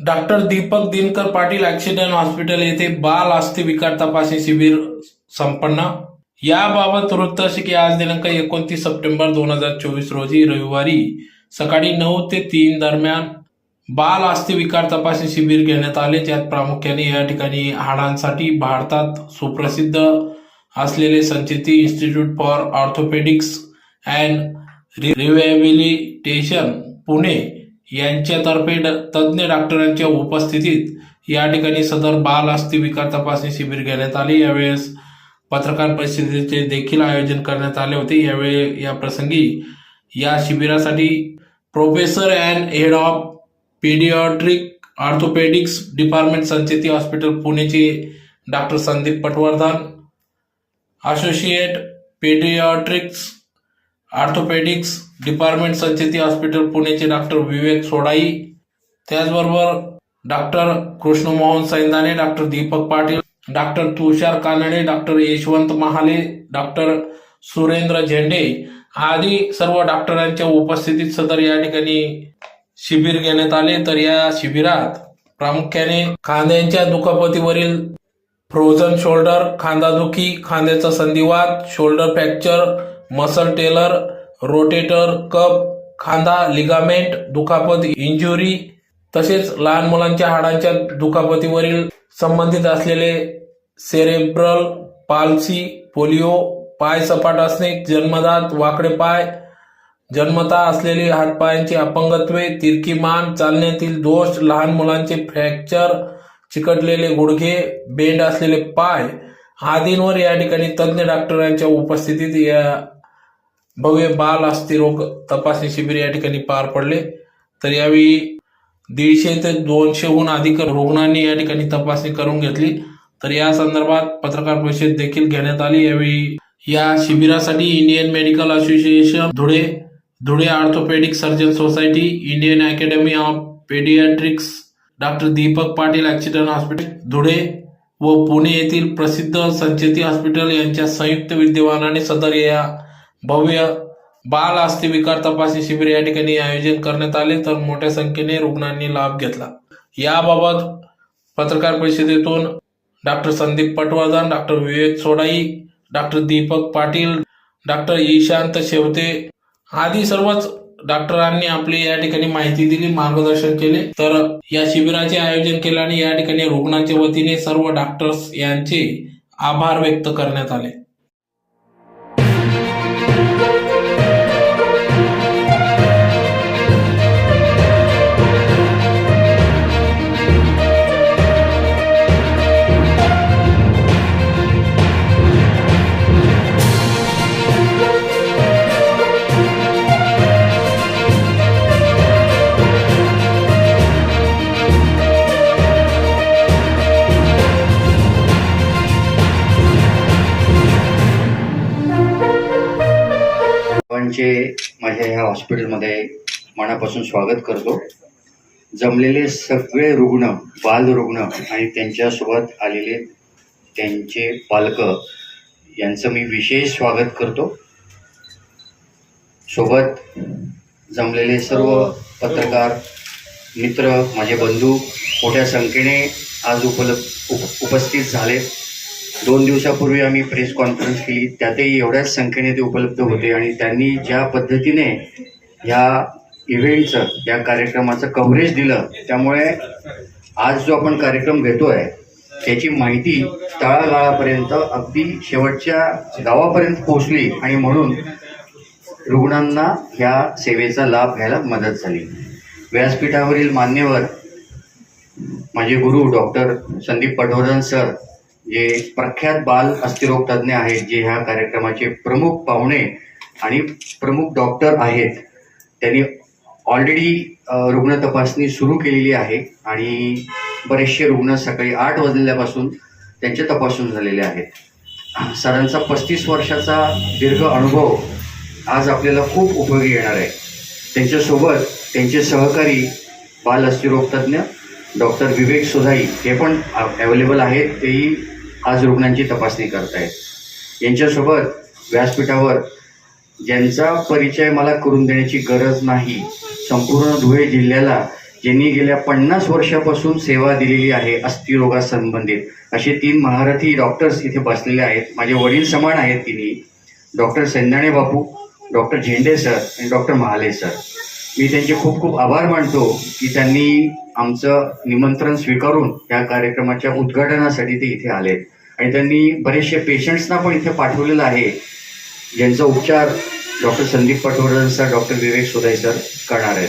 Doctor Deepak Dinkar Patil accident hospital येथे बाल अस्थि विकार तपासणी शिबिर संपन्न. याबाबत वृत्त असे की आज दिनांक एकोणतीस सप्टेंबर दोन हजार चोवीस रोजी रविवारी सकाळी नऊ ते तीन दरम्यान बाल अस्थि विकार तपासणी शिबिर घेण्यात आले. त्यात प्रामुख्याने या ठिकाणी हाडांसाठी भारतात सुप्रसिद्ध असलेले Sancheti institute for orthopaedics and rehabilitation Pune यांच्यातर्फे ड- तज्ज्ञ डॉक्टरांच्या उपस्थितीत या ठिकाणी सदर बाल अस्थि विकार तपासणी शिबिर घेण्यात आले. यावेळेस पत्रकार परिषदेचे देखील आयोजन करण्यात आले होते. यावेळी या प्रसंगी या शिबिरासाठी professor and head of paediatric orthopaedics department Sancheti hospital पुणेचे doctor Sandeep Patwardhan associate paediatrics orthopaedics department Sancheti hospital पुणेचे doctor Vivek Sodai. त्याचबरोबर doctor Krishnamohan Saindane doctor Deepak Patil doctor Tushar Kanade doctor Yashwant Mahale doctor Surendra Zende आदी सर्व डॉक्टरांच्या उपस्थितीत सदर या ठिकाणी शिबिर घेण्यात आले. तर या शिबिरात प्रामुख्याने खांद्यांच्या दुखापतीवरील फ्रोझन शोल्डर खांदादुखी खांद्याचा संधिवात शोल्डर फ्रॅक्चर मसल टेलर रोटेटर कप खांदा लिगामेंट दुखापत इंजुरी तसेच लहान मुलांच्या हाडांच्या दुखापतीवरील संबंधित असलेले सेरेब्रल पाल्सी पोलिओ पाय सपाट असणे जन्मदात वाकडे पाय जन्मता असलेली हातपायांची अपंगत्वे तिरकी मान चालण्यातील दोष लहान मुलांचे फ्रॅक्चर चिकटलेले गुडघे बेंड असलेले पाय आदींवर या ठिकाणी तज्ज्ञ डॉक्टरांच्या उपस्थितीत या भव्य बाल अस्थिरोग तपासणी शिबिर या ठिकाणी पार पडले. तर यावेळी दीडशे ते दोनशेहून अधिक रुग्णांनी या ठिकाणी तपासणी करून घेतली. तर या संदर्भात पत्रकार परिषद देखील घेण्यात आली. यावेळी या शिबिरासाठी Indian medical association Dhule Dhule orthopaedic surgeon society Indian academy of paediatrics doctor Deepak Patil accident hospital Dhule व पुणे येथील प्रसिद्ध संचेती हॉस्पिटल यांच्या संयुक्त विद्यमानाने सदर या भव्य बाल अस्थि विकार तपासणी शिबिर या ठिकाणी आयोजन करण्यात आले तर मोठ्या संख्येने रुग्णांनी लाभ घेतला. याबाबत पत्रकार परिषदेतून doctor Sandeep Patwardhan doctor Vivek Sodai doctor Deepak Patil doctor Ishant Shevte आदी सर्वच डॉक्टरांनी आपली या ठिकाणी माहिती दिली मार्गदर्शन केले. तर या शिबिराचे आयोजन केले आणि या ठिकाणी रुग्णांच्या वतीने सर्व डॉक्टर्स यांचे आभार व्यक्त करण्यात आले. सर्वांचे माझ्या ह्या हॉस्पिटलमध्ये मनापासून स्वागत करतो. जमलेले सगळे रुग्ण बाल रुग्ण आणि त्यांच्यासोबत आलेले त्यांचे पालक यांचं मी विशेष स्वागत करतो. सोबत जमलेले सर्व पत्रकार मित्र माझे बंधू मोठ्या संख्येने आज उपलब्ध उप उपस्थित झाले दोन दिवसापूर्वी आम्ही प्रेस कॉन्फरन्स केली. त्यातही एवढ्याच संख्येने ते उपलब्ध होते आणि त्यांनी ज्या पद्धतीने ह्या इव्हेंटचं या कार्यक्रमाचं कव्हरेज दिलं त्यामुळे आज जो आपण कार्यक्रम घेतोय त्याची माहिती तळागाळापर्यंत अगदी शेवटच्या गावापर्यंत पोहोचली आणि म्हणून रुग्णांना ह्या सेवेचा लाभ घ्यायला मदत झाली. व्यासपीठावरील मान्यवर माझे गुरु डॉक्टर संदीप पटवर्धन सर जे प्रख्यात बाल अस्थिरोग तज्ज्ञ आहेत जे ह्या कार्यक्रमाचे प्रमुख पाहुणे आणि प्रमुख डॉक्टर आहेत त्यांनी ऑलरेडी रुग्ण तपासणी सुरू केलेली आहे आणि बरेचसे रुग्ण सकाळी आठ वाजल्यापासून त्यांचे तपासून झालेले आहेत. सरांचा पस्तीस वर्षाचा दीर्घ अनुभव आज आपल्याला खूप उपयोगी येणार आहे. त्यांच्यासोबत त्यांचे सहकारी बाल अस्थिरोग तज्ज्ञ डॉक्टर विवेक सुधाई हे पण अवेलेबल आहेत. तेही आज रुग्णांची तपासणी करतायत. यांच्यासोबत व्यासपीठावर ज्यांचा परिचय मला करून देण्याची गरज नाही संपूर्ण धुळे जिल्ह्याला ज्यांनी गेल्या पन्नास वर्षापासून सेवा दिलेली आहे अस्थिरोगासंबंधित असे तीन महारथी डॉक्टर्स इथे बसलेले आहेत. माझे वडील समान आहेत तिन्ही. Doctor Sandane Bapu doctor Zende sir आणि डॉक्टर महाले सर. मी त्यांचे खूप खूप आभार मानतो की त्यांनी आमचं निमंत्रण स्वीकारून या कार्यक्रमाच्या उद्घाटनासाठी ते इथे आलेत. आणि त्यांनी बरेचसे पेशंट्सना पण इथे पाठवलेलं आहे. ज्यांचा उपचार doctor Sandeep Patwardhan sir doctor Vivek Sodai sir करणार आहेत.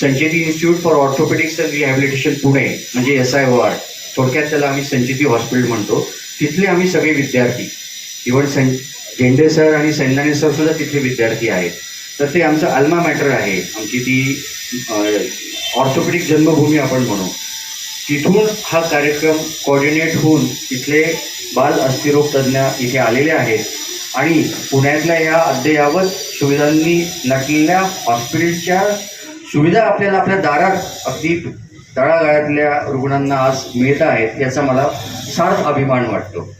Sancheti institute for orthopaedics and rehabilitation Pune म्हणजे एस आय आर थोडक्यात त्याला आम्ही संचेती हॉस्पिटल म्हणतो. तिथले आम्ही सगळे विद्यार्थी. इव्हन सं झेंडे सर आणि सैंदाने सर सुद्धा तिथले विद्यार्थी आहेत. तर ते आमचं अल्मा मॅटर आहे. आमची ती ऑर्थोपेडिक जन्मभूमी आपण म्हणू. तिथून हा कार्यक्रम कोऑर्डिनेट होऊन तिथले बाल अस्थिरोग तज्ज्ञ इथे आलेले आहेत. आणि पुण्यातल्या या अद्ययावत सुविधांनी नटलेल्या हॉस्पिटलच्या सुविधा आपल्याला आपल्या दारात अगदी तळागाळातल्या रुग्णांना आज मिळत आहेत याचा मला सार्थ अभिमान वाटतो.